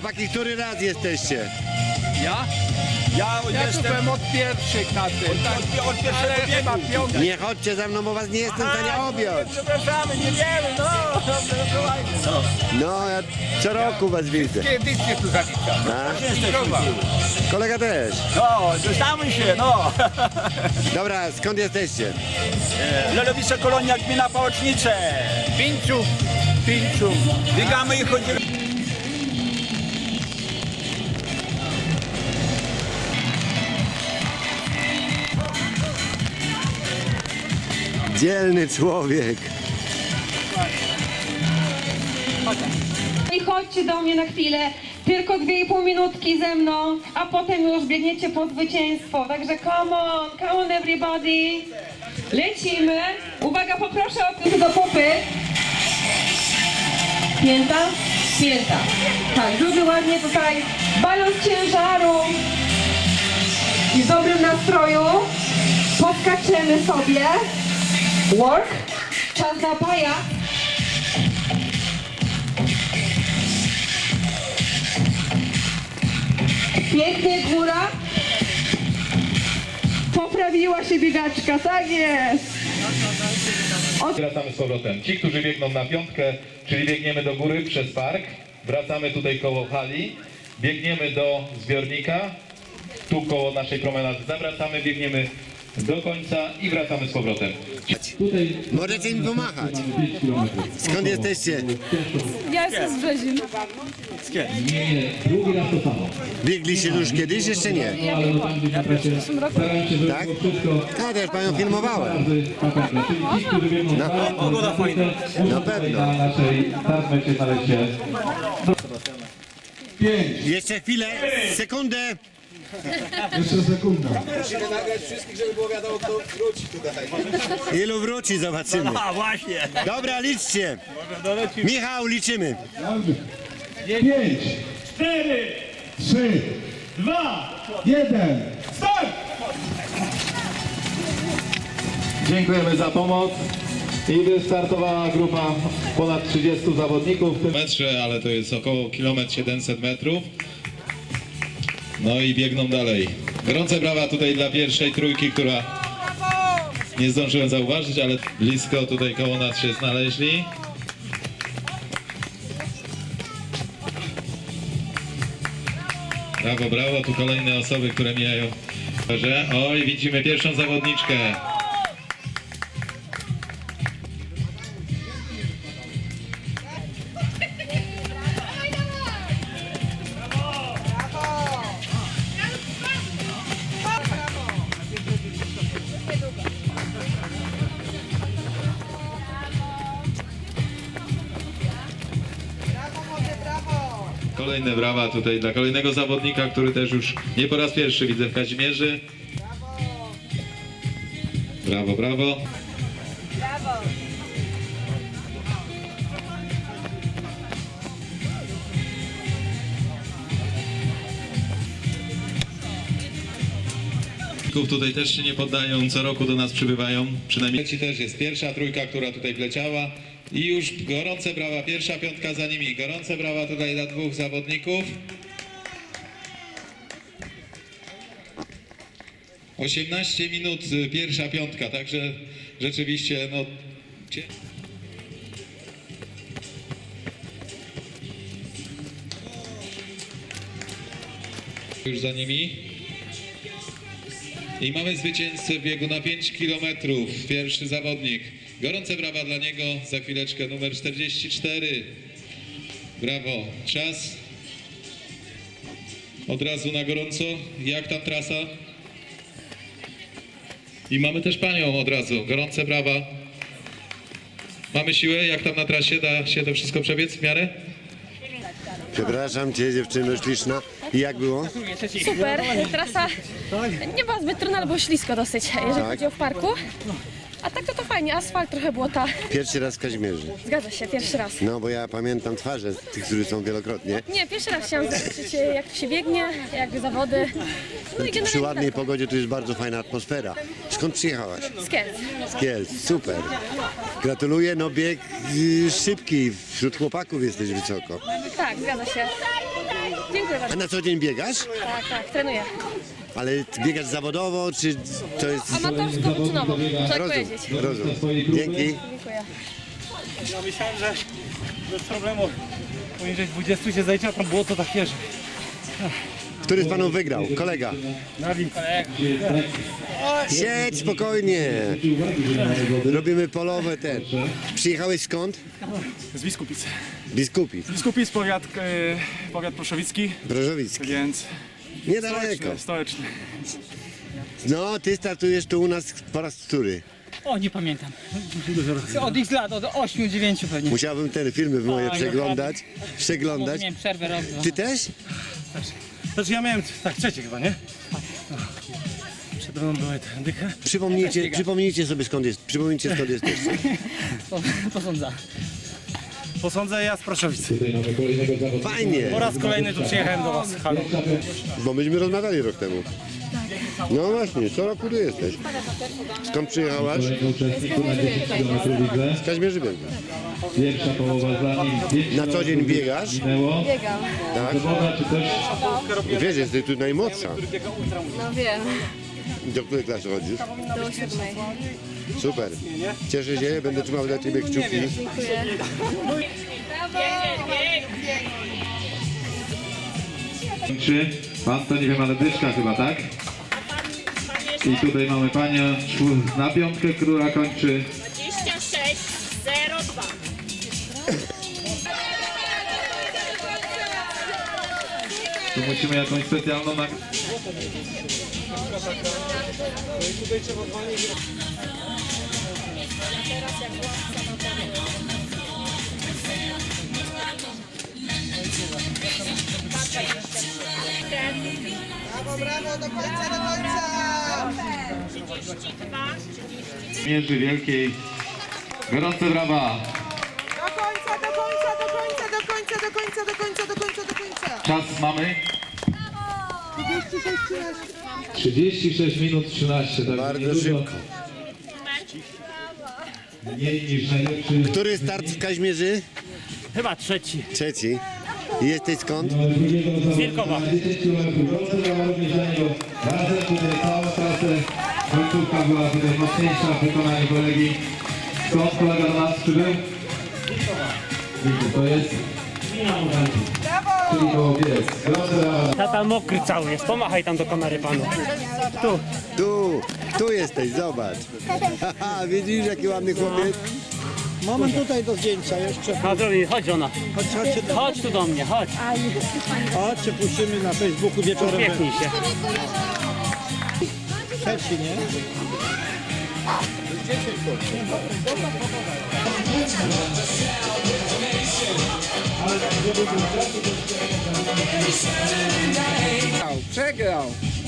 Chłopaki, który raz jesteście? Ja? Ja Ja jestem byłem od pierwszych na tym. od, od pierwszego Ale biegu. chyba piąty. Nie chodźcie za mną, bo was nie jestem w stanie objąć. Przepraszamy, nie wiemy, no. no. No, ja co roku was widzę. Edycję tu zaliczam. A? Kolega też. No, znamy się, no. Dobra, skąd jesteście? Lelowice Kolonia, gmina Pałecznice. Pięciu. Pięciu. Biegamy i chodzimy. Dzielny człowiek. I chodźcie do mnie na chwilę, tylko dwie i pół minutki ze mną, a potem już biegniecie po zwycięstwo. Także come on, come on everybody. Lecimy. Uwaga, poproszę o piłkę do pupy. Pięta, pięta. Tak, zrobię ładnie tutaj balon ciężaru i w dobrym nastroju. Podskaczemy sobie. Work. Czas na paja. Pięknie góra. Poprawiła się biegaczka, tak jest. Wracamy z powrotem. Ci, którzy biegną na piątkę, czyli biegniemy do góry przez park, wracamy tutaj koło hali, biegniemy do zbiornika, tu koło naszej promenady zawracamy, biegniemy do końca i wracamy z powrotem. Możecie mi pomachać. Skąd jesteście? Ja jestem z Brzezin. Drugi raz to samo. Biegliście już kiedyś? Jeszcze nie. Ale no tam się, żeby Tak? było wszystko Ja też panią filmowałem. razy. Czyli ci, którzy biegną No. Pogoda fajna. Na pewno. tutaj na naszej startmecie znaleźć się. Pięć, Jeszcze chwilę, sekundę. Jeszcze sekunda. Ilu wróci, zobaczymy. A właśnie. Dobra, liczcie. Michał, liczymy. Pięć, cztery, trzy, dwa, jeden. start! Dziękujemy za pomoc. I wystartowała grupa ponad 30 zawodników. w tym metrze, ale to jest około kilometr 700 metrów. No i biegną dalej. Gorące brawa tutaj dla pierwszej trójki, która nie zdążyłem zauważyć, ale blisko tutaj koło nas się znaleźli. Brawo, brawo, tu kolejne osoby, które mijają. Oj, widzimy pierwszą zawodniczkę. Kolejne brawa tutaj dla kolejnego zawodnika, który też już nie po raz pierwszy widzę w Kazimierzy. Brawo, brawo. Zawodników Tutaj też się nie poddają, co roku do nas przybywają, przynajmniej też jest pierwsza trójka, która tutaj wleciała i już gorące brawa, pierwsza piątka za nimi, gorące brawa tutaj dla dwóch zawodników. 18 minut y, pierwsza piątka, także rzeczywiście no już za nimi. I mamy zwycięzcę biegu na 5 km. Pierwszy zawodnik. Gorące brawa dla niego. Za chwileczkę numer 44. Brawo. Czas. Od razu na gorąco. Jak tam trasa? I mamy też panią od razu. Gorące brawa. Mamy siłę? Jak tam na trasie? Da się to wszystko przebiec w miarę? Przepraszam cię, dziewczyno śliczna. I jak było? Super. Trasa nie była zbyt trudna, ale było ślisko dosyć, jeżeli Tak. chodzi o w parku. A tak to to fajnie, asfalt trochę błota. Pierwszy raz w Kazimierzy. Zgadza się, pierwszy raz. No, bo ja pamiętam twarze tych, którzy są wielokrotnie. Nie, pierwszy raz chciałam zobaczyć jak tu się biegnie, jakby zawody. No i Przy generalnie ładnej tak. pogodzie tu jest bardzo fajna atmosfera. Skąd przyjechałaś? Z Kielc. Z Kielc. Super. Gratuluję, no bieg y, szybki. Wśród chłopaków jesteś wysoko. Tak, zgadza się. Dziękuję A bardzo. na co dzień biegasz? Tak, tak, trenuję. Ale ty biegasz zawodowo, czy to jest... Amatorsko można tak Rozum, powiedzieć. rozum. Dzięki. Dziękuję. Ja myślałem, że bez problemu poniżej 20 się zajdzie, a tam było to takie, że Który z panów wygrał? Kolega. Nawin kolega. Siedź spokojnie. Robimy polowe ten. Przyjechałeś skąd? Z Biskupic. Biskupi. Biskupic, powiat, e, powiat proszowicki, Brożowicki. więc Niedaleko. stołeczny, stołeczny. No, ty startujesz tu u nas po raz który. O, nie pamiętam. Od ich lat, od 8-9 pewnie. Musiałbym te filmy moje Oj, przeglądać. Przeglądać. miałem przerwę dwa. Ty też? Znaczy ja miałem, tak, trzecie chyba, nie? No. Przed mną były te dychę. Przypomnijcie, przypomnijcie sobie skąd jest. Przypomnijcie skąd jesteście. Po- Posądza. Posądzę ja z zawodnika. Fajnie, Po raz kolejny tu przyjechałem do was. Halo. bo myśmy rozmawiali rok temu. No właśnie, co roku tu jesteś. Skąd przyjechałaś? Kolejny uczestnik tu na 10 km widzę. Z Kazimierzy Wielka. Pierwsza połowa za nim. Na co dzień biegasz? Minęło. Biegam. Tak? Sobota czy coś? Wiesz, jesteś tu najmłodsza. No wiem, Do której klasy chodzisz? do siódmej. Super. Cieszę się, będę trzymał dla ciebie kciuki. Dziękuję. Pan to nie wiem, ale dyszka chyba, tak? I tutaj mamy panią na piątkę, która kończy 2602. Tu musimy jakąś specjalną nag... Mierzy Wielkiej. Gorące brawa. Do końca, do końca, do końca, do końca, do końca, do końca, do końca, do końca. Czas mamy? 36 minut 13, tak Bardzo szybko. Który start w Kaźmierzy? Chyba trzeci. Trzeci. I jesteś skąd? Z Wielkowa. 10 km. Gorące brawa również dla niego. Razem tutaj całą trasę. Końcówka była tutaj mocniejsza w wykonaniu kolegi. Skąd kolega do nas przybył? To jest... Brawa. Tata mokry cały jest, pomachaj tam do kamery panu. Tu, tu jesteś, zobacz. Haha, widzisz jaki ładny chłopiec? Moment tutaj do zdjęcia jeszcze. Chodź, chodź żona. Chodź, chodź, chodź tu do mnie, chodź. Chodźcie, puścimy na Facebooku wieczorem. Uśmiechnij się. Trzeci, nie? Check it out.